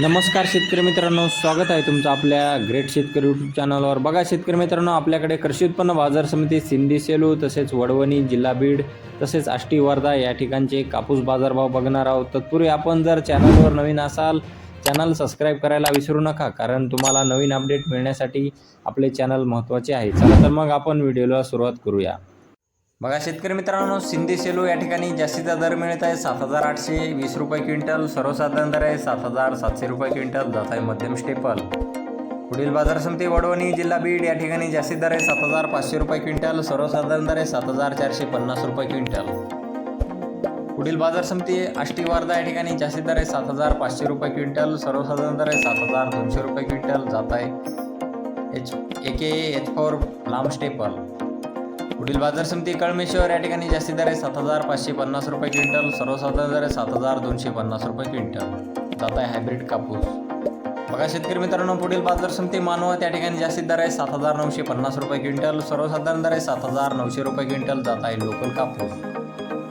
नमस्कार शेतकरी मित्रांनो स्वागत आहे तुमचं आपल्या ग्रेट शेतकरी यूट्यूब चॅनलवर बघा शेतकरी मित्रांनो आपल्याकडे कृषी उत्पन्न बाजार समिती सिंधी सेलू तसेच वडवणी जिल्हा बीड तसेच आष्टी वर्धा या ठिकाणचे कापूस बाजारभाव बघणार आहोत. तत्पूर्वी आपण जर चॅनलवर नवीन असाल चॅनल सबस्क्राईब करायला विसरू नका कारण तुम्हाला नवीन अपडेट मिळण्यासाठी आपले चॅनल महत्त्वाचे आहे. चला तर मग आपण व्हिडिओला सुरुवात करूया. बघा शेतकरी मित्रांनो सिंधी सेलू या ठिकाणी जास्तीचा दर मिळत आहे. सात हजार आठशे वीस रुपये क्विंटल सर्वसाधारण दर आहे सात हजार सातशे रुपये क्विंटल. जात आहे मध्यम स्टेपल. पुढील बाजार समिती वडवणी जिल्हा बीड या ठिकाणी जास्तीत दर आहे सात हजार पाचशे रुपये क्विंटल सर्वसाधारण दर आहे सात हजार चारशे पन्नास रुपये क्विंटल. पुढील बाजार समिती आष्टी वारदा या ठिकाणी जास्तीत दर आहे सात हजार पाचशे रुपये क्विंटल सर्वसाधारण दर आहे सात हजार दोनशे रुपये क्विंटल. जात आहे H A K H four लांब स्टेपल. पुढील बाजार समिती कळमेश्वर या ठिकाणी जास्ती दर आहे सात हजार पाचशे पन्नास रुपये क्विंटल सर्वसाधारण दर आहे सात हजार दोनशे पन्नास रुपये क्विंटल. जात आहे हायब्रिड कापूस. बघा शेतकरी मित्रांनो पुढील बाजार समिती मानव त्या ठिकाणी जास्तीत दर आहे सात हजार नऊशे पन्नास रुपये क्विंटल सर्वसाधारण दर आहे सात हजार नऊशे रुपये क्विंटल जात आहे लोकल कापूस.